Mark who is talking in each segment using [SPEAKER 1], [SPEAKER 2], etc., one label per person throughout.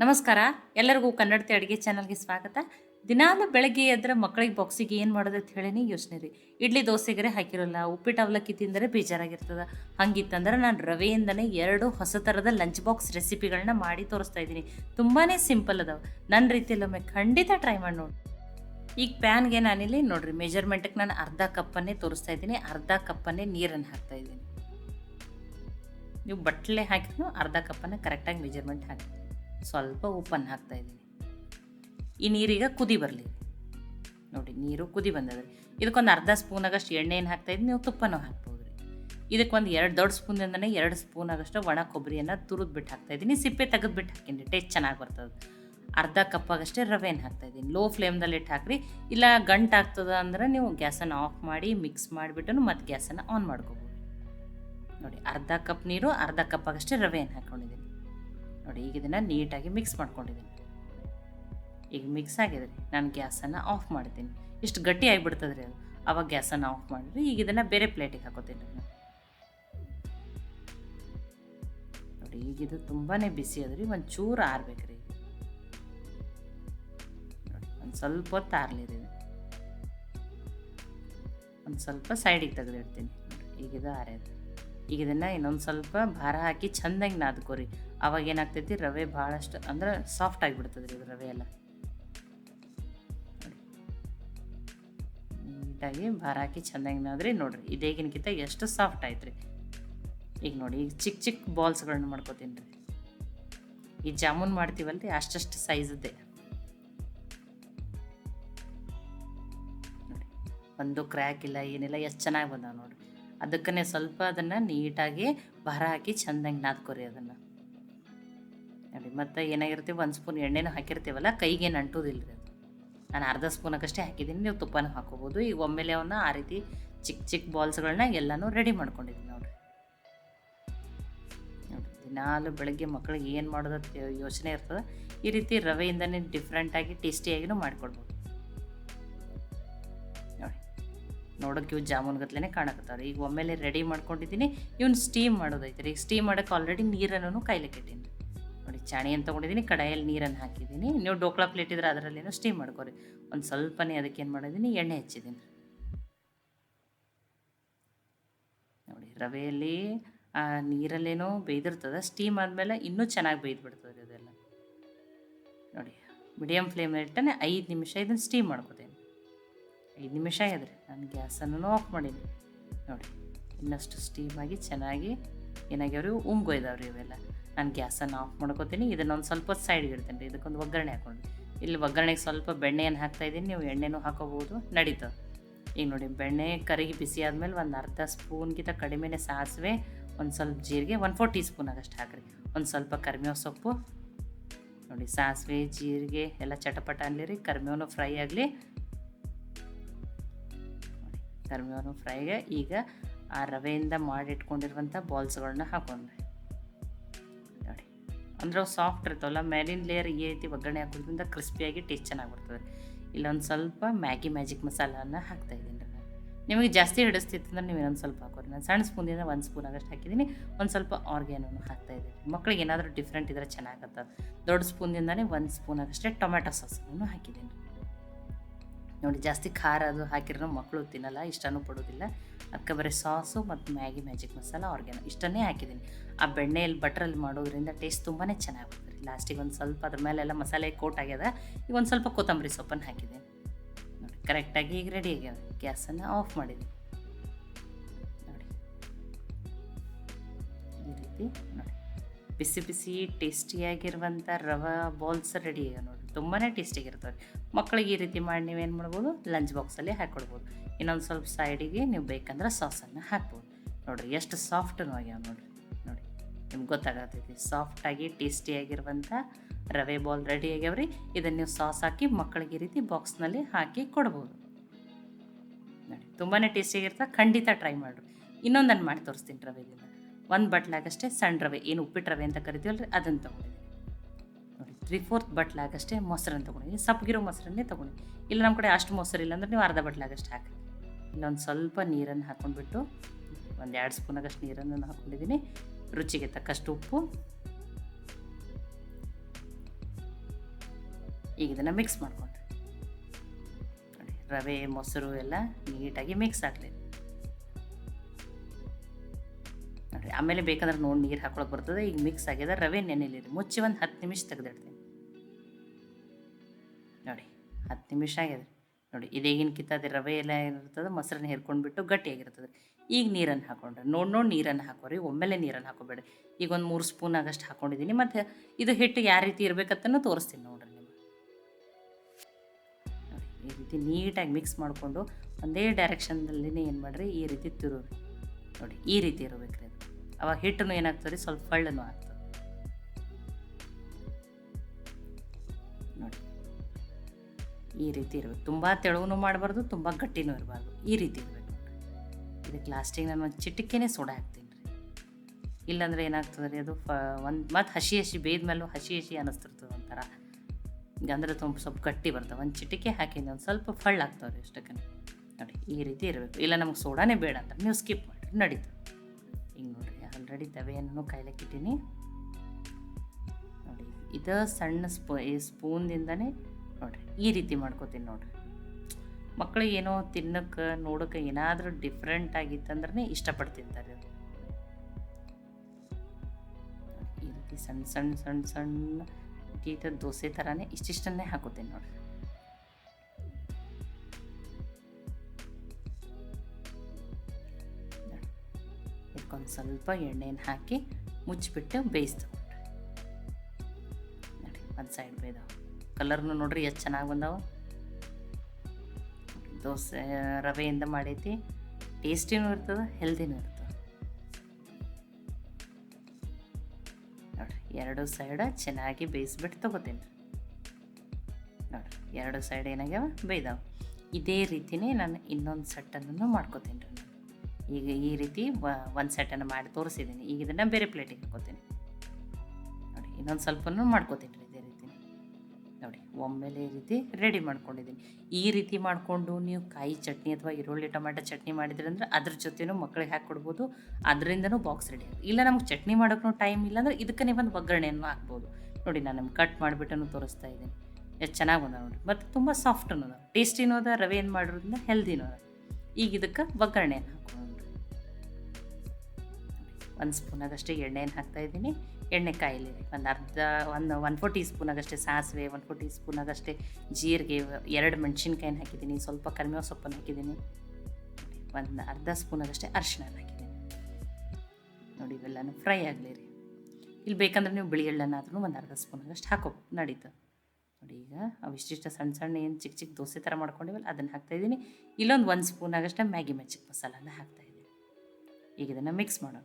[SPEAKER 1] ನಮಸ್ಕಾರ. ಎಲ್ಲರಿಗೂ ಕನ್ನಡತಿ ಅಡುಗೆ ಚಾನಲ್ಗೆ ಸ್ವಾಗತ. ದಿನಾಲು ಬೆಳಗ್ಗೆ ಎದ್ರೆ ಮಕ್ಕಳಿಗೆ ಬಾಕ್ಸಿಗೆ ಏನು ಮಾಡೋದು ಅಂತ ಹೇಳಿನಿ, ಯೋಚನೆ ರೀ. ಇಡ್ಲಿ ದೋಸೆಗರೆ ಹಾಕಿರೋಲ್ಲ. ಉಪ್ಪಿಟ್ಟು ಅವಲಕ್ಕಿ ತಿಂದರೆ ಬೇಜಾರಾಗಿರ್ತದೆ. ಹಂಗಿತ್ತಂದ್ರೆ ನಾನು ರವೆಯಿಂದನೇ ಎರಡು ಹೊಸ ಥರದ ಲಂಚ್ ಬಾಕ್ಸ್ ರೆಸಿಪಿಗಳನ್ನ ಮಾಡಿ ತೋರಿಸ್ತಾ ಇದ್ದೀನಿ. ತುಂಬಾ ಸಿಂಪಲ್ ಅದಾವೆ. ನನ್ನ ರೀತಿಯಲ್ಲಿ ಒಮ್ಮೆ ಖಂಡಿತ ಟ್ರೈ ಮಾಡಿ ನೋಡಿ. ಈಗ ಪ್ಯಾನ್ಗೆ ನಾನಿಲ್ಲಿ ನೋಡಿರಿ ಮೆಜರ್ಮೆಂಟಿಗೆ ನಾನು ಅರ್ಧ ಕಪ್ಪನ್ನೇ ತೋರಿಸ್ತಾ ಇದ್ದೀನಿ. ಅರ್ಧ ಕಪ್ಪನ್ನೇ ನೀರನ್ನು ಹಾಕ್ತಾ ಇದ್ದೀನಿ. ನೀವು ಬಟ್ಲೆ ಹಾಕಿದ್ರು ಅರ್ಧ ಕಪ್ಪನ್ನು ಕರೆಕ್ಟಾಗಿ ಮೆಜರ್ಮೆಂಟ್ ಹಾಕಿ ಸ್ವಲ್ಪ ಉಪ್ಪನ್ನು ಹಾಕ್ತಾ ಇದ್ದೀನಿ. ಈ ನೀರೀಗ ಕುದಿ ಬರಲಿ. ನೋಡಿ, ನೀರು ಕುದಿ ಬಂದದ್ರಿ. ಇದಕ್ಕೊಂದು ಅರ್ಧ ಸ್ಪೂನಾಗಷ್ಟು ಎಣ್ಣೆಯನ್ನು ಹಾಕ್ತಾ ಇದ್ದೀನಿ. ನೀವು ತುಪ್ಪನೂ ಹಾಕ್ಬೋದು ರೀ ಇದಕ್ಕೊಂದು ಎರಡು ದೊಡ್ಡ ಸ್ಪೂನಿಂದನೇ ಎರಡು ಸ್ಪೂನ್ ಆಗಷ್ಟು ಒಣ ಕೊಬ್ಬರಿಯನ್ನು ತುರಿದ್ಬಿಟ್ಟು ಹಾಕ್ತಾ ಇದ್ದೀನಿ. ಸಿಪ್ಪೆ ತೆಗೆದು ಬಿಟ್ಟು ಹಾಕೀನಿ ಟೇಸ್ಟ್ ಚೆನ್ನಾಗಿ ಬರ್ತದೆ. ಅರ್ಧ ಕಪ್ಪಾಗಷ್ಟೇ ರವೆಯನ್ನು ಹಾಕ್ತಾ ಇದ್ದೀನಿ. ಲೋ ಫ್ಲೇಮ್ದಲ್ಲಿ ಇಟ್ಟು ಹಾಕ್ರಿ. ಇಲ್ಲ ಗಂಟು ಆಗ್ತದ ಅಂದ್ರೆ ನೀವು ಗ್ಯಾಸನ್ನು ಆಫ್ ಮಾಡಿ, ಮಿಕ್ಸ್ ಮಾಡಿಬಿಟ್ಟು ಮತ್ತೆ ಗ್ಯಾಸನ್ನು ಆನ್ ಮಾಡ್ಕೋಬೋದು. ನೋಡಿ, ಅರ್ಧ ಕಪ್ ನೀರು, ಅರ್ಧ ಕಪ್ಪಾಗಷ್ಟೇ ರವೆಯನ್ನು ಹಾಕ್ಕೊಂಡಿದ್ದೀನಿ ನೋಡಿ, ಈಗ ಇದನ್ನು ನೀಟಾಗಿ ಮಿಕ್ಸ್ ಮಾಡ್ಕೊಂಡಿದ್ದೀನಿ. ಈಗ ಮಿಕ್ಸ್ ಆಗಿದೆ ನಾನು ಗ್ಯಾಸನ್ನು ಆಫ್ ಮಾಡ್ತೀನಿ ಇಷ್ಟು ಗಟ್ಟಿ ಆಗಿಬಿಡ್ತದೆ ರೀ ಅದು. ಅವಾಗ ಗ್ಯಾಸನ್ನು ಆಫ್ ಮಾಡಿರಿ ಈಗ ಇದನ್ನು ಬೇರೆ ಪ್ಲೇಟಿಗೆ ಹಾಕೋತೀನಿ ನಾನು. ನೋಡಿ, ಈಗ ಇದು ತುಂಬಾ ಬಿಸಿ ಅದ್ರಿ ಒಂದು ಚೂರು ಆರ್ಬೇಕು ನೋಡಿ, ಒಂದು ಸ್ವಲ್ಪ ಹೊತ್ತು ಆರ್ಲಿ ಒಂದು ಸ್ವಲ್ಪ ಸೈಡಿಗೆ ತೆಗೆದಿಡ್ತೀನಿ. ಈಗ ಇದು ಆರ್ಯದ. ಈಗ ಇದನ್ನು ಇನ್ನೊಂದು ಸ್ವಲ್ಪ ಭಾರ ಹಾಕಿ ಚೆಂದಾಗಿ ನಾದ್ಕೋರಿ. ಅವಾಗ ಏನಾಗ್ತೈತಿ? ರವೆ ಭಾಳಷ್ಟು ಅಂದ್ರೆ ಸಾಫ್ಟ್ ಆಗಿಬಿಡ್ತದೆ ರೀ ರವೆ ಎಲ್ಲ. ನೀಟಾಗಿ ಭಾರ ಹಾಕಿ ಚೆಂದಾಗಿ ನಾದ್ರಿ. ನೋಡ್ರಿ ಇದೇಗಿನಕ್ಕಿಂತ ಎಷ್ಟು ಸಾಫ್ಟ್ ಆಯ್ತು ರೀ ಈಗ ನೋಡಿ, ಈಗ ಚಿಕ್ಕ ಚಿಕ್ಕ ಬಾಲ್ಸ್ಗಳನ್ನ ಮಾಡ್ಕೋತೀನಿ ರೀ ಈ ಜಾಮೂನ್ ಮಾಡ್ತೀವಲ್ರಿ, ಅಷ್ಟಷ್ಟು ಸೈಜದ್ದೇ ನೋಡಿ, ಒಂದು ಕ್ರ್ಯಾಕ್ ಇಲ್ಲ, ಏನಿಲ್ಲ, ಎಷ್ಟು ಚೆನ್ನಾಗಿ ಬಂದಾವ ನೋಡಿರಿ. ಅದಕ್ಕನೇ ಸ್ವಲ್ಪ ಅದನ್ನು ನೀಟಾಗಿ ಭಾರ ಹಾಕಿ ಚೆಂದಾಗಿ ನಾದ್ಕೊರಿ ಅದನ್ನು. ನೋಡಿ ಮತ್ತು ಏನಾಗಿರ್ತೀವಿ ಒಂದು ಸ್ಪೂನ್ ಎಣ್ಣೆನೂ ಹಾಕಿರ್ತೀವಲ್ಲ ಕೈಗೇನು ಅಂಟೋದಿಲ್ಲ ರೀ ನಾನು ಅರ್ಧ ಸ್ಪೂನಕ್ಕಷ್ಟೇ ಹಾಕಿದ್ದೀನಿ, ನೀವು ತುಪ್ಪನೂ ಹಾಕೋಬೋದು. ಈಗ ಒಮ್ಮೆಲೆ ಅವನ್ನ ಆ ರೀತಿ ಚಿಕ್ಕ ಚಿಕ್ಕ ಬಾಲ್ಸ್ಗಳನ್ನ ಎಲ್ಲನೂ ರೆಡಿ ಮಾಡ್ಕೊಂಡಿದ್ದೀನಿ ನೋಡಿರಿ. ನೋಡಿ ದಿನಾಲು ಬೆಳಗ್ಗೆ ಮಕ್ಕಳಿಗೆ ಏನು ಮಾಡೋದು ಯೋಚನೆ ಇರ್ತದೆ, ಈ ರೀತಿ ರವೆಯಿಂದನೇ ಡಿಫ್ರೆಂಟಾಗಿ ಟೇಸ್ಟಿಯಾಗಿನೂ ಮಾಡ್ಕೊಡ್ಬೋದು. ನೋಡಿ ನೋಡೋಕೆ ಇವು ಜಾಮೂನ್ ಗತ್ಲೆ ಕಾಣಕತ್ತಾವ್ರಿ. ಈಗ ಒಮ್ಮೆಲೆ ರೆಡಿ ಮಾಡ್ಕೊಂಡಿದ್ದೀನಿ, ಇವ್ನು ಸ್ಟೀಮ್ ಮಾಡೋದೈತೆ ರೀ ಈಗ ಸ್ಟೀಮ್ ಮಾಡೋಕ್ಕೆ ಆಲ್ರೆಡಿ ನೀರನ್ನು ಕಾಯ್ಲಿಕ್ಕೆ ಇಟ್ಟೀನಿ ನೋಡಿ ಚಾಣಿಯನ್ನು ತೊಗೊಂಡಿದ್ದೀನಿ, ಕಡಾಯಲ್ಲಿ ನೀರನ್ನು ಹಾಕಿದ್ದೀನಿ. ನೀವು ಡೋಕ್ಲಾ ಪ್ಲೇಟ್ ಇದ್ರೆ ಅದರಲ್ಲೇನೋ ಸ್ಟೀಮ್ ಮಾಡ್ಕೊರಿ ಒಂದು ಸ್ವಲ್ಪನೇ ಅದಕ್ಕೆ ಏನು ಮಾಡಿದ್ದೀನಿ ಎಣ್ಣೆ ಹಚ್ಚಿದ್ದೀನಿ. ನೋಡಿ, ರವೆಯಲ್ಲಿ, ಆ, ನೀರಲ್ಲೇನೋ ಬೇಯ್ದಿರ್ತದೆ ಸ್ಟೀಮ್ ಆದಮೇಲೆ ಇನ್ನೂ ಚೆನ್ನಾಗಿ ಬೇಯ್ದು ಬಿಡ್ತದೆ ಅದೆಲ್ಲ. ನೋಡಿ ಮೀಡಿಯಮ್ ಫ್ಲೇಮ್ ಇಟ್ಟನೆ ಐದು ನಿಮಿಷ ಇದನ್ನು ಸ್ಟೀಮ್ ಮಾಡ್ಕೋತೀನಿ. ಐದು ನಿಮಿಷ ಆಗಿದೆ ನಾನು ಗ್ಯಾಸನ್ನು ಆಫ್ ಮಾಡಿದ್ದೀನಿ ನೋಡಿ, ಇನ್ನಷ್ಟು ಸ್ಟೀಮಾಗಿ ಚೆನ್ನಾಗಿ ಏನಾಗ್ಯಾವ್ರಿ? ಉಮ್ಗೊಯ್ದಾವ್ರಿ ಇವೆಲ್ಲ. ನಾನು ಗ್ಯಾಸನ್ನು ಆಫ್ ಮಾಡ್ಕೋತೀನಿ. ಇದನ್ನೊಂದು ಸ್ವಲ್ಪ ಸೈಡ್ಗೆ ಇಡ್ತೀನಿ ರೀ ಇದಕ್ಕೊಂದು ಒಗ್ಗರಣೆ ಹಾಕೊಂಡು ಇಲ್ಲಿ ಒಗ್ಗರಣೆಗೆ ಸ್ವಲ್ಪ ಬೆಣ್ಣೆಯನ್ನು ಹಾಕ್ತಾಯಿದ್ದೀನಿ ನೀವು ಎಣ್ಣೆನೂ ಹಾಕೋಬೋದು ನಡೀತದೆ ಈಗ ನೋಡಿ, ಬೆಣ್ಣೆ ಕರಿಗೆ ಬಿಸಿ ಆದಮೇಲೆ ಒಂದು ಅರ್ಧ ಸ್ಪೂನ್ಗಿಂತ ಕಡಿಮೆನೇ ಸಾಸಿವೆ, ಒಂದು ಸ್ವಲ್ಪ ಜೀರಿಗೆ ಒನ್ ಫೋರ್ ಟೀ ಸ್ಪೂನ್ ಆಗಷ್ಟು ಹಾಕಿರಿ. ಒಂದು ಸ್ವಲ್ಪ ಕರಿಬೇವು ಸೊಪ್ಪು. ನೋಡಿ, ಸಾಸಿವೆ, ಜೀರಿಗೆ ಎಲ್ಲ ಚಟಪಟ ಅನ್ಲಿ ರೀ ಕರ್ಮೇವನು ಫ್ರೈ ಆಗಲಿ ಕರ್ಮೇವನು ಫ್ರೈಗೆ ಈಗ ಆ ರವೆಯಿಂದ ಮಾಡಿಟ್ಕೊಂಡಿರುವಂಥ ಬಾಲ್ಸ್ಗಳನ್ನ ಹಾಕೊಂಡೆ ನೋಡಿ. ಅಂದ್ರೆ ಅವು ಸಾಫ್ಟ್ ಇರ್ತಾವಲ್ಲ ಮೇಲಿನ ಲೇಯರ್ ಈ ರೀತಿ ಒಗ್ಗರಣೆ ಹಾಕೋದ್ರಿಂದ ಕ್ರಿಸ್ಪಿಯಾಗಿ ಟೇಸ್ಟ್ ಚೆನ್ನಾಗಿ ಬರ್ತದೆ ಇಲ್ಲೊಂದು ಸ್ವಲ್ಪ ಮ್ಯಾಗಿ ಮ್ಯಾಜಿಕ್ ಮಸಾಲನ ಹಾಕ್ತಾಯಿದ್ದೀನಿ ರೀ ನಿಮಗೆ ಜಾಸ್ತಿ ಹಿಡಿಸ್ತಿತ್ತು ಅಂದರೆ ನೀವು ಇನ್ನೊಂದು ಸ್ವಲ್ಪ ಹಾಕೋರಿ. ನಾನು ಸಣ್ಣ ಸ್ಪೂನಿಂದ ಒಂದು ಸ್ಪೂನ್ ಆಗಷ್ಟು ಹಾಕಿದ್ದೀನಿ. ಒಂದು ಸ್ವಲ್ಪ ಆರ್ಗ್ಯಾನೂ ಹಾಕ್ತಾಯಿದ್ದೀನಿ ಮಕ್ಳಿಗೆ ಏನಾದರೂ ಡಿಫ್ರೆಂಟ್ ಇದ್ರೆ ಚೆನ್ನಾಗತ್ತದ ದೊಡ್ಡ ಸ್ಪೂನಿಂದನೇ ಒಂದು ಸ್ಪೂನ್ ಆಗಷ್ಟೇ ಟೊಮ್ಯಾಟೊ ಸಾಸನ್ನು ಹಾಕಿದ್ದೀನಿ. ನೋಡಿ, ಜಾಸ್ತಿ ಖಾರ ಅದು ಹಾಕಿರೋ ಮಕ್ಕಳು ತಿನ್ನಲ್ಲ, ಇಷ್ಟನೂ ಪಡೋದಿಲ್ಲ. ಅದಕ್ಕೆ ಬರೀ ಸಾಸು ಮತ್ತು ಮ್ಯಾಗಿ ಮ್ಯಾಜಿಕ್ ಮಸಾಲ ಅವ್ರಿಗೆ ಇಷ್ಟನ್ನೇ ಹಾಕಿದ್ದೀನಿ. ಆ ಬೆಣ್ಣೆಯಲ್ಲಿ, ಬಟ್ರಲ್ಲಿ ಮಾಡೋದ್ರಿಂದ ಟೇಸ್ಟ್ ತುಂಬಾ ಚೆನ್ನಾಗಿ ಬರ್ತದೆ ಲಾಸ್ಟಿಗೆ ಒಂದು ಸ್ವಲ್ಪ ಅದ್ರ ಮೇಲೆಲ್ಲ ಮಸಾಲೆ ಕೋಟ್ ಆಗ್ಯದ. ಈಗ ಒಂದು ಸ್ವಲ್ಪ ಕೊತ್ತಂಬರಿ ಸೊಪ್ಪನ್ನು ಹಾಕಿದ್ದೀನಿ ನೋಡಿ, ಕರೆಕ್ಟಾಗಿ ಈಗ ರೆಡಿ ಆಗ್ಯದ. ಗ್ಯಾಸನ್ನು ಆಫ್ ಮಾಡಿದ್ದೀನಿ ನೋಡಿ. ಈ ರೀತಿ, ನೋಡಿ. ಬಿಸಿ ಬಿಸಿ ಟೇಸ್ಟಿಯಾಗಿರುವಂಥ ರವಾ ಬಾಲ್ಸ್ ರೆಡಿ ಆಗ್ಯಾವ ತುಂಬಾ ಟೇಸ್ಟಿಯಾಗಿರ್ತವೆ ಮಕ್ಕಳಿಗೆ ಈ ರೀತಿ ಮಾಡಿ ನೀವೇನು ಮಾಡ್ಬೋದು? ಲಂಚ್ ಬಾಕ್ಸಲ್ಲಿ ಹಾಕ್ಕೊಡ್ಬೋದು ಇನ್ನೊಂದು ಸ್ವಲ್ಪ ಸೈಡಿಗೆ ನೀವು ಬೇಕಂದ್ರೆ ಸಾಸನ್ನು ಹಾಕ್ಬೋದು. ನೋಡಿರಿ, ಎಷ್ಟು ಸಾಫ್ಟ್ ಆಗ್ಯಾವ ನೋಡಿರಿ. ನೋಡಿ, ನಿಮ್ಗೆ ಗೊತ್ತಾಗತ್ತೈತಿ. ಸಾಫ್ಟಾಗಿ ಟೇಸ್ಟಿಯಾಗಿರುವಂಥ ರವೆ ಬಾಲ್ ರೆಡಿ ಆಗ್ಯಾವ್ರಿ. ಇದನ್ನು ನೀವು ಸಾಸ್ ಹಾಕಿ ಮಕ್ಕಳಿಗೆ ಈ ರೀತಿ ಬಾಕ್ಸ್ನಲ್ಲಿ ಹಾಕಿ ಕೊಡ್ಬೋದು. ನೋಡಿ ತುಂಬಾ ಟೇಸ್ಟಿಯಾಗಿರ್ತದೆ ಖಂಡಿತ ಟ್ರೈ ಮಾಡಿರಿ. ಇನ್ನೊಂದನ್ನು ಮಾಡಿ ತೋರಿಸ್ತೀನಿ ರವೆದಿಂದ ಒಂದು ಬಟ್ಲಾಗಷ್ಟೇ ಸಣ್ಣ ರವೆ, ಏನು ಉಪ್ಪಿಟ್ಟು ರವೆ ಅಂತ ಕರಿತೀವಲ್ರಿ ಅದನ್ನು ತೊಗೊಂಡಿದ್ದೀನಿ. ನೋಡಿ ತ್ರೀ ಫೋರ್ತ್ ಬಟ್ಲಾಗಷ್ಟೇ ಮೊಸರನ್ನು ತೊಗೊಂಡಿದ್ದೀನಿ. ಸಪ್ಪಗಿರೋ ಮೊಸರನ್ನೇ ತೊಗೊಂಡು ಇಲ್ಲ ನಮ್ಮ ಕಡೆ ಅಷ್ಟು ಮೊಸರು ಇಲ್ಲ ಅಂದ್ರೆ ನೀವು ಅರ್ಧ ಬಟ್ಲಾಗಷ್ಟು ಹಾಕಿ ಇಲ್ಲೊಂದು ಸ್ವಲ್ಪ ನೀರನ್ನು ಹಾಕ್ಕೊಂಡ್ಬಿಟ್ಟು ಒಂದು ಎರಡು ಸ್ಪೂನಾಗಷ್ಟು ನೀರನ್ನು ಹಾಕ್ಕೊಂಡಿದ್ದೀನಿ ರುಚಿಗೆ ತಕ್ಕಷ್ಟು ಉಪ್ಪು. ಈಗ ಇದನ್ನು ಮಿಕ್ಸ್ ಮಾಡ್ಕೊಂಡ್ರಿ. ರವೆ, ಮೊಸರು ಎಲ್ಲ ನೀಟಾಗಿ ಮಿಕ್ಸ್ ಆಗಲಿ. ಆಮೇಲೆ ಬೇಕಾದ್ರೆ ನೋಡಿ ನೀರು ಹಾಕೊಳಕ್ಕೆ ಬರ್ತದೆ. ಈಗ ಮಿಕ್ಸ್ ಆಗಿದೆ. ರವೆ ನೆನೆಲಿರಿ ಮುಚ್ಚಿ ಒಂದು ಹತ್ತು ನಿಮಿಷ ತೆಗೆದಿಡ್ತೀನಿ. ನೋಡಿ, ಹತ್ತು ನಿಮಿಷ ಆಗಿದೆ. ನೋಡಿ, ಇದೇಗಿನ ಅದು ರವೆ ಎಲ್ಲ ಏನಿರ್ತದೆ, ಮೊಸರನ್ನ ಹೇರ್ಕೊಂಡ್ಬಿಟ್ಟು ಗಟ್ಟಿಯಾಗಿರ್ತದೆ. ಈಗ ನೀರನ್ನು ಹಾಕೊಂಡ್ರೆ, ನೋಡಿ ನೋಡಿ ನೀರನ್ನು ಹಾಕೋರಿ. ಒಮ್ಮೆಲೆ ನೀರನ್ನು ಹಾಕೋಬೇಡಿ. ಈಗ ಒಂದು ಮೂರು ಸ್ಪೂನ್ ಆಗಷ್ಟು ಹಾಕೊಂಡಿದ್ದೀನಿ. ಮತ್ತು ಇದು ಹಿಟ್ಟು ಯಾವ ರೀತಿ ಇರಬೇಕಂತನೂ ತೋರಿಸ್ತೀನಿ ನೋಡ್ರಿ ನೋಡಿ, ಈ ರೀತಿ ನೀಟಾಗಿ ಮಿಕ್ಸ್ ಮಾಡಿಕೊಂಡು ಒಂದೇ ಡೈರೆಕ್ಷನ್ದಲ್ಲಿನೇ ಏನು ಮಾಡಿರಿ? ಈ ರೀತಿ ತಿರುವಿ ನೋಡಿ, ಈ ರೀತಿ ಇರಬೇಕ್ರಿ ಅದು ಅವಾಗ ಹಿಟ್ಟನು ಏನಾಗ್ತದೆ? ಸ್ವಲ್ಪ ಫಳ್ಳನು ಆಗ್ತದೆ ನೋಡಿ. ಈ ರೀತಿ ಇರಬೇಕು. ತುಂಬ ತೆಳುವೂ ಮಾಡಬಾರ್ದು, ತುಂಬ ಗಟ್ಟಿನೂ ಇರಬಾರ್ದು. ಈ ರೀತಿ ಇರಬೇಕು. ಇದಕ್ಕೆ ಲಾಸ್ಟಿಗೆ ನಾನು ಒಂದು ಚಿಟಿಕೆನೇ ಸೋಡಾ ಹಾಕ್ತೀನಿ ರೀ. ಇಲ್ಲಾಂದ್ರೆ ಏನಾಗ್ತದೆ ರೀ ಅದು? ಫ, ಒಂದು ಮತ್ತು ಹಸಿ ಹಸಿ ಬೇಯ್ದ ಮೇಲೂ ಹಸಿ ಹಸಿ ಅನ್ನಿಸ್ತಿರ್ತದೆ ಒಂಥರ. ಅಂದರೆ ತುಂಬ ಸ್ವಲ್ಪ ಗಟ್ಟಿ ಬರ್ತವೆ ಒಂದು ಚಿಟಿಕೆ ಹಾಕಿದ್ರೆ ಒಂದು ಸ್ವಲ್ಪ ಫಳ್ಳ ಆಗ್ತಾವೆ ರೀ ಅಷ್ಟಕ್ಕೆ ನೋಡಿ, ಈ ರೀತಿ ಇರಬೇಕು. ಇಲ್ಲ, ನಮಗೆ ಸೋಡಾನೇ ಬೇಡ ಅಂತ. ನೀವು ಸ್ಕಿಪ್ ಮಾಡಿರಿ. ನಡೀತದೆ. ಹಿಂಗೆ ನೋಡಿರಿ. ಆಲ್ರೆಡಿ ತವೆಯನ್ನು ಕಾಯ್ಲಿಕ್ಕಿಟ್ಟೀನಿ ನೋಡಿ, ಇದು ಸಣ್ಣ ಸ್ಪೂ, ಈ ಸ್ಪೂನ್ದಿಂದನೇ ನೋಡಿರಿ, ಈ ರೀತಿ ಮಾಡ್ಕೋತೀನಿ ನೋಡಿರಿ. ಮಕ್ಳಿಗೆ ಏನೋ ತಿನ್ನಕ್ಕೆ ನೋಡೋಕೆ ಏನಾದರೂ ಡಿಫ್ರೆಂಟ್ ಆಗಿತ್ತಂದ್ರೆ ಇಷ್ಟಪಟ್ಟು ತಿಂತಾರೆ ಅದು ಈ ರೀತಿ ಸಣ್ಣ ಸಣ್ಣ ಸಣ್ಣ ಸಣ್ಣ ದೋಸೆ ಥರನೇ ಇಷ್ಟಿಷ್ಟನ್ನೇ ಹಾಕೋತೀನಿ ನೋಡಿರಿ. ಸ್ವಲ್ಪ ಎಣ್ಣೆನ ಹಾಕಿ ಮುಚ್ಚಿಬಿಟ್ಟು ಬೇಯಿಸ್ತು ನೋಡಿ ಒಂದು ಸೈಡ್ ಬೇಯ್ದವು ಕಲರ್ನು ನೋಡ್ರಿ ಎಷ್ಟು ಚೆನ್ನಾಗಿ ಬಂದವು. ದೋಸೆ ರವೆಯಿಂದ ಮಾಡೈತಿ. ಟೇಸ್ಟಿನೂ ಇರ್ತದೆ ಹೆಲ್ದಿನೂ ಇರ್ತದೆ. ನೋಡ್ರಿ, ಎರಡು ಸೈಡ ಚೆನ್ನಾಗಿ ಬೇಯಿಸ್ಬಿಟ್ಟು ತೊಗೋತೀನಿ. ನೋಡ್ರಿ, ಎರಡು ಸೈಡ್ ಏನಾಗ್ಯಾವ? ಬೇಯ್ದಾವ. ಇದೇ ರೀತಿನೇ ನಾನು ಇನ್ನೊಂದು ಸೆಟ್ಟನ್ನು ಮಾಡ್ಕೋತೀನಿ. ರೀ ಈಗ ಈ ರೀತಿ ಒಂದು ಸೆಟನ್ನು ಮಾಡಿ ತೋರಿಸಿದ್ದೀನಿ. ಈಗ ಇದನ್ನು ಬೇರೆ ಪ್ಲೇಟಿಗೆ ಹಾಕೋತೀನಿ. ನೋಡಿ, ಇನ್ನೊಂದು ಸ್ವಲ್ಪನೂ ಮಾಡ್ಕೋತೀನಿ ರೀ ಇದೇ ರೀತಿ. ನೋಡಿ, ಒಮ್ಮೆಲೆ ಈ ರೀತಿ ರೆಡಿ ಮಾಡ್ಕೊಂಡಿದ್ದೀನಿ. ಈ ರೀತಿ ಮಾಡಿಕೊಂಡು ನೀವು ಕಾಯಿ ಚಟ್ನಿ ಅಥವಾ ಈರುಳ್ಳಿ, ಟೊಮೆಟೊ ಚಟ್ನಿ ಮಾಡಿದ್ರೆ ಅಂದರೆ ಅದ್ರ ಜೊತೆನೂ ಮಕ್ಕಳಿಗೆ ಹಾಕ್ಕೊಡ್ಬೋದು ಅದರಿಂದನೂ ಬಾಕ್ಸ್ ರೆಡಿ ಇಲ್ಲ ನಮ್ಗೆ ಚಟ್ನಿ ಮಾಡೋಕ್ಕೂ ಟೈಮ್ ಇಲ್ಲ ಅಂದ್ರೆ ಇದಕ್ಕೆ ನೀವು ಒಂದು ಒಗ್ಗರಣೆಯನ್ನು ಹಾಕ್ಬೋದು. ನೋಡಿ, ನಾನು ನಿಮ್ಗೆ ಕಟ್ ಮಾಡಿಬಿಟ್ಟು ತೋರಿಸ್ತಾ ಇದ್ದೀನಿ. ಎಷ್ಟು ಚೆನ್ನಾಗಿ ಬಂದ ನೋಡಿ. ಮತ್ತು ತುಂಬ ಸಾಫ್ಟ್ ಅದ ಟೇಸ್ಟಿನೂ ಅದ ರವೆ ಏನು ಮಾಡಿರೋದ್ರಿಂದ ಹೆಲ್ದಿನೂ ಅದ ಈಗ ಇದಕ್ಕೆ ಒಗ್ಗರಣೆಯನ್ನು ಹಾಕೊಂಡು ಒಂದು ಸ್ಪೂನಾಗಷ್ಟೇ ಎಣ್ಣೆಯನ್ನು ಹಾಕ್ತಾಯಿದ್ದೀನಿ ಎಣ್ಣೆ ಕಾಯಿಲಿ ಒಂದು ಅರ್ಧ, ಒಂದು ಒನ್ ಫೋರ್ ಟೀ ಸ್ಪೂನಾಗಷ್ಟೇ ಸಾಸಿವೆ ಒನ್ ಫೋರ್ ಟೀ ಸ್ಪೂನಾಗಷ್ಟೇ ಜೀರಿಗೆ, ಎರಡು ಮೆಣಸಿನ್ಕಾಯಿನ ಹಾಕಿದ್ದೀನಿ. ಸ್ವಲ್ಪ ಕರಿಮೇವು ಸೊಪ್ಪನ್ನು ಹಾಕಿದ್ದೀನಿ. ಒಂದು ಅರ್ಧ ಸ್ಪೂನಾಗಷ್ಟೇ ಅರಿಶಿನ ಹಾಕಿದ್ದೀನಿ. ನೋಡಿ, ಇವೆಲ್ಲನೂ ಫ್ರೈ ಆಗಲಿ ರೀ ಇಲ್ಲಿ ಬೇಕಂದ್ರೆ ನೀವು ಬಿಳಿ ಎಳ್ಳನ್ನಾದ್ರೂ ಒಂದು ಅರ್ಧ ಸ್ಪೂನಾಗಷ್ಟು ಹಾಕೋ ನಡೀತು. ನೋಡಿ, ಈಗ ಅವಿಷ್ಟಿಷ್ಟ ಸಣ್ಣ ಸಣ್ಣ ಏನು ಚಿಕ್ಕ ಚಿಕ್ಕ ದೋಸೆ ಥರ ಮಾಡ್ಕೊಂಡಿವಲ್ಲ, ಅದನ್ನು ಹಾಕ್ತಾಯಿದ್ದೀನಿ ಇಲ್ಲೊಂದು ಒಂದು ಸ್ಪೂನಾಗಷ್ಟೇ ಮ್ಯಾಗಿ ಮೆಚ್ಚಿಕ್ ಮಸಾಲನ ಹಾಕ್ತಾಯಿದ್ದೀನಿ ಈಗ ಇದನ್ನು ಮಿಕ್ಸ್ ಮಾಡೋಣ.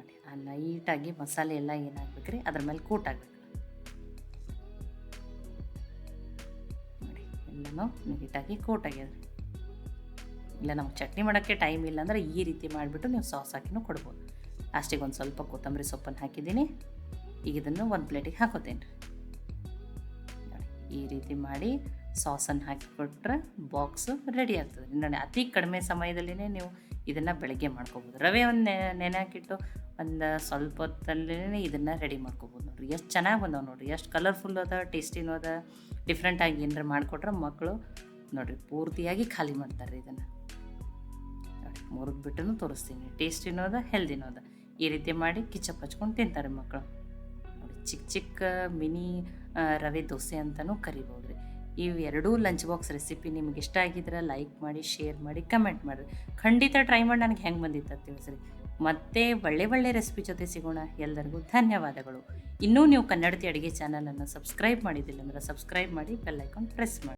[SPEAKER 1] ನೋಡಿ. ಆ ಲೈಟಾಗಿ ಮಸಾಲೆ ಎಲ್ಲ ಏನಾಗ್ಬೇಕ್ರಿ? ಅದ್ರ ಮೇಲೆ ಕೋಟ್ ಆಗಬೇಕು ನೋಡಿ, ಎಲ್ಲನೂ ನೀಟಾಗಿ ಕೋಟ್ ಆಗ್ಯದ ಇಲ್ಲ, ನಮ್ಗೆ ಚಟ್ನಿ ಮಾಡೋಕ್ಕೆ ಟೈಮ್ ಇಲ್ಲ ಅಂದರೆ ಈ ರೀತಿ ಮಾಡಿಬಿಟ್ಟು ನೀವು ಸಾಸ್ ಹಾಕಿನೂ ಕೊಡ್ಬೋದು. ಲಾಸ್ಟಿಗೆ ಒಂದು ಸ್ವಲ್ಪ ಕೊತ್ತಂಬರಿ ಸೊಪ್ಪನ್ನು ಹಾಕಿದ್ದೀನಿ. ಈಗ ಇದನ್ನು ಒಂದು ಪ್ಲೇಟಿಗೆ ಹಾಕೋತೀನಿ ಈ ರೀತಿ ಮಾಡಿ ಸಾಸನ್ನು ಹಾಕಿಕೊಟ್ರೆ ಬಾಕ್ಸು ರೆಡಿ ಆಗ್ತದೆ. ನೋಡಿ, ಅತಿ ಕಡಿಮೆ ಸಮಯದಲ್ಲಿನೇ ನೀವು ಇದನ್ನು ಬೆಳಗ್ಗೆ ಮಾಡ್ಕೋಬೋದು. ರವೆ ಒಂದು ನೆನೆ ಹಾಕಿಟ್ಟು ಒಂದು ಸ್ವಲ್ಪ ಹೊತ್ತಲ್ಲೇ ಇದನ್ನು ರೆಡಿ ಮಾಡ್ಕೋಬೋದು ನೋಡಿರಿ. ಎಷ್ಟು ಚೆನ್ನಾಗಿ ಬಂದವು ನೋಡಿರಿ. ಎಷ್ಟು ಕಲರ್ಫುಲ್ ಅದ ಟೇಸ್ಟಿನೂ ಅದ ಡಿಫ್ರೆಂಟಾಗಿ ಏನಾರ ಮಾಡಿಕೊಟ್ರೆ ಮಕ್ಕಳು ನೋಡಿರಿ ಪೂರ್ತಿಯಾಗಿ ಖಾಲಿ ಮಾಡ್ತಾರೆ ಇದನ್ನು. ನೋಡಿ ಮುರಿದು ಬಿಟ್ಟು ತೋರಿಸ್ತೀನಿ. ಟೇಸ್ಟಿನೂ ಅದ ಹೆಲ್ದಿನೂ ಅದ. ಈ ರೀತಿ ಮಾಡಿ ಕಿಚಪ್ ಹಚ್ಕೊಂಡು ತಿಂತಾರೆ ಮಕ್ಕಳು ನೋಡಿ ಚಿಕ್ಕ ಚಿಕ್ಕ ಮಿನಿ ರವೆ ದೋಸೆ ಅಂತಲೂ ಕರಿಬೋದು ರೀ ಇವು ಎರಡೂ ಲಂಚ್ ಬಾಕ್ಸ್ ರೆಸಿಪಿ ನಿಮ್ಗೆ ಇಷ್ಟ ಆಗಿದ್ರೆ ಲೈಕ್ ಮಾಡಿ ಶೇರ್ ಮಾಡಿ ಕಮೆಂಟ್ ಮಾಡಿರಿ. ಖಂಡಿತ ಟ್ರೈ ಮಾಡಿ ನನಗೆ ಹೆಂಗೆ ಬಂದಿತ್ತು ಅಂತ ತಿಳಿಸ್ರಿ. ಮತ್ತೆ ಒಳ್ಳೆ ಒಳ್ಳೆ ರೆಸಿಪಿ ಜೊತೆ ಸಿಗೋಣ. ಎಲ್ಲರಿಗೂ ಧನ್ಯವಾದಗಳು. ಇನ್ನೂ ನೀವು ಕನ್ನಡತಿ ಅಡುಗೆ ಚಾನಲನ್ನು ಸಬ್ಸ್ಕ್ರೈಬ್ ಮಾಡಿದ್ದಿಲ್ಲ ಅಂದ್ರೆ ಸಬ್ಸ್ಕ್ರೈಬ್ ಮಾಡಿ ಬೆಲ್ಲೈಕಾನ್ ಪ್ರೆಸ್ ಮಾಡಿ.